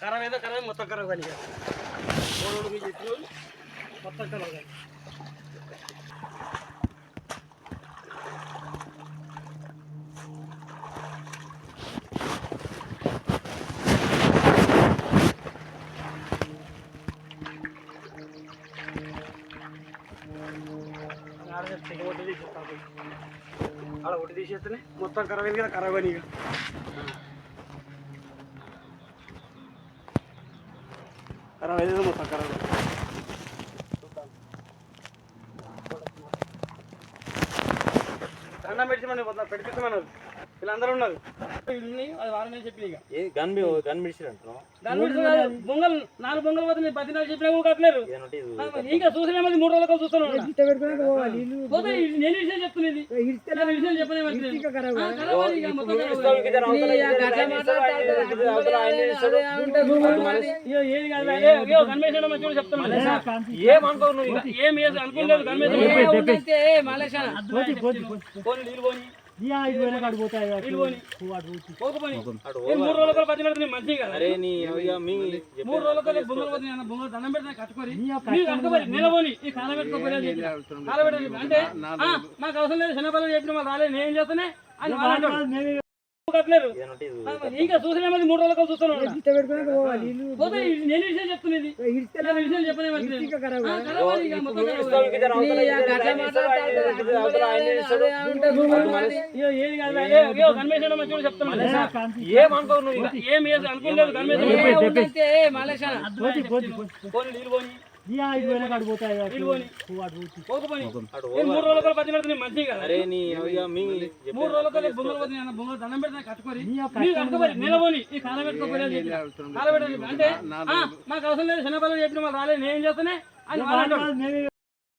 ఖరాబ్ అయితే ఖరాబ్ మొత్తం ఖరాబ్ కానీ మూడు మీకు చెప్పిన మొత్తం ఖరాబ్ కానీ అలా ఒకటి తీసేస్తేనే మొత్తం ఖరాబ్ అయింది కదా ఖరాబ్ అని ఇక ఖరాబ్ అయితే మొత్తం ఖరాబ్ దండం పెట్టి మొత్తం వీళ్ళందరూ ఉన్నారు. ఇన్ని అది వారనే చెప్పి ఇక. ఏ గన్ గన్ మిడిసిరు అంటున్నావు దాని గురించి కాదు, బొంగల్ నాలుగు బొంగల్ పది నాలుగు చెప్పినా కూడా కట్టలేరు. ఏదంటే ఇది? ఆ, ఇంకా చూసిన మంది మూడు రోజులకు చూస్తాను పోతే ఇది నేను విషయం చెప్తున్నది. విషయం చెప్పనే ఖరాబ్ ఇక మొత్తం. ఇయ్యో, ఏది కాదు ఏ, ఇయ్యో, గన్మేషణ మంచిగా చెప్తున్నాను ఏమనుకోవు నువ్వు ఇక? ఏం ఏది అనుకోలేదు గన్మేషణ పోనీ నీళ్ళు పోనీ నీళ్ళు పోనీ. అరే నీ మూడు దండం కట్టుకొని. నిలబోని. ఈ కాల పెట్టుకోపోయి అంటే నాకు అవసరం లేదు చిన్నపిల్లలు చెప్పిన వాళ్ళు రాలేదు నేను ఏం చేస్తానే అని. కట్టలేరు ఇంకా చూసిన మంది మూడు రోజులకు ఏ, అనుకోలేదు మూడు అరే నీ మీ దండం పెడితే కట్టుకొని. మీరు కట్టుకోవాలి నిలబోని. ఈ కాల పెట్టుకోపోయి కాల పెట్టాలి అంటే ఆ, నాకు అవసరం లేదు చిన్నపిల్లలు చెప్పిన వాళ్ళు రాలేదు నేను ఏం చేస్తానే అని.